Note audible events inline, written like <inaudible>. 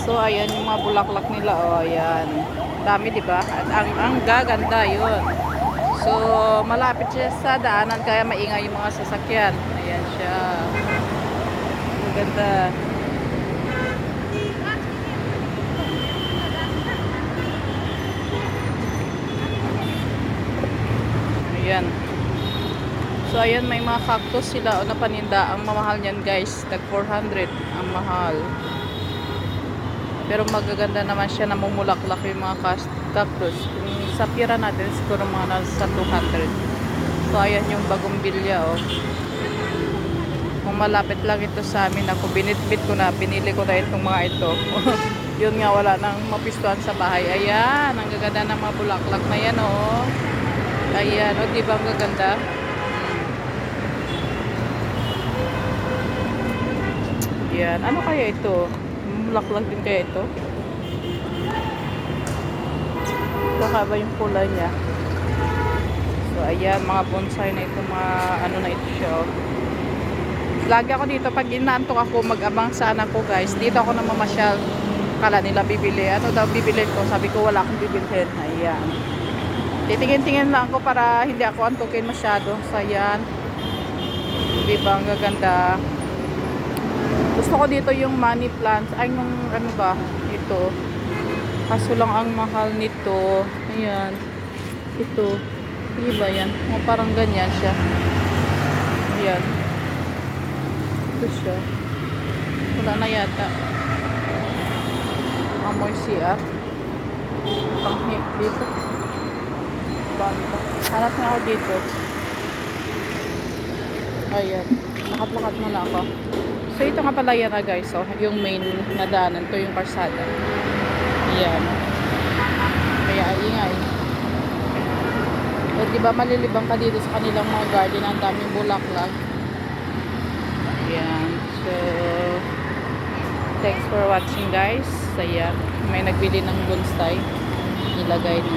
So, ayan yung mga bulaklak nila. O, ayan. Dami, di ba? At ang, ang gaganda yun. So, malapit siya sa daanan kaya maingay yung mga sasakyan. Ayan siya. Ang ganda. Ayan. So, ayan, may mga cactus sila o na paninda. Ang mamahal niyan, guys. Tag 400. Ang mahal. Pero magaganda naman siya na mumulaklak yung mga cactus. Kung sa pira natin, siguro mga nasa 200. So, ayan yung bagong bilya, oh. Kung malapit lang ito sa amin, ako binitbit ko na, pinili ko na itong mga ito. <laughs> Yun nga, wala nang mapistuhan sa bahay. Ayan, ang gaganda ng mga bulaklak na yan, oh. Ayan, oh, di ba ang gaganda? Yan. Ano kaya ito? Bulaklak din kaya ito? Baka ba yung kulay niya? So, ayan, mga bonsai na ito, mga ano na ito siya. oh. Lagi ako dito, pag inaantok ako, mag-abang sa anak ko, guys. Dito ako na mamasyal. Kala nila bibili. Ano daw bibili ko? Sabi ko, wala akong bibilhin. Ayan. Titingin-tingin lang ako para hindi ako antukin masyado. So, ayan. Di ba? Ang gaganda. Gusto ko dito yung money plants. Ay, yung ano ba? Ito. Kaso lang ang mahal nito. Ayan. Ito. Di ba yan? O, parang ganyan siya. Ayan. Ito siya. Wala na yata. Amoy siya. Panghi dito. Banta. Hanap na ako dito. Ayan. Lakat-lakat muna ako. So, ito nga pala yan na guys. So, yung main na daanan. Ito yung karsada. Ayan. Kaya ingay. O, di ba malilibang ka dito sa kanilang mga garden. Ang daming bulaklak. Ayan. So, thanks for watching guys. Ayan. May nagbili ng bonsai. Nilagay niya.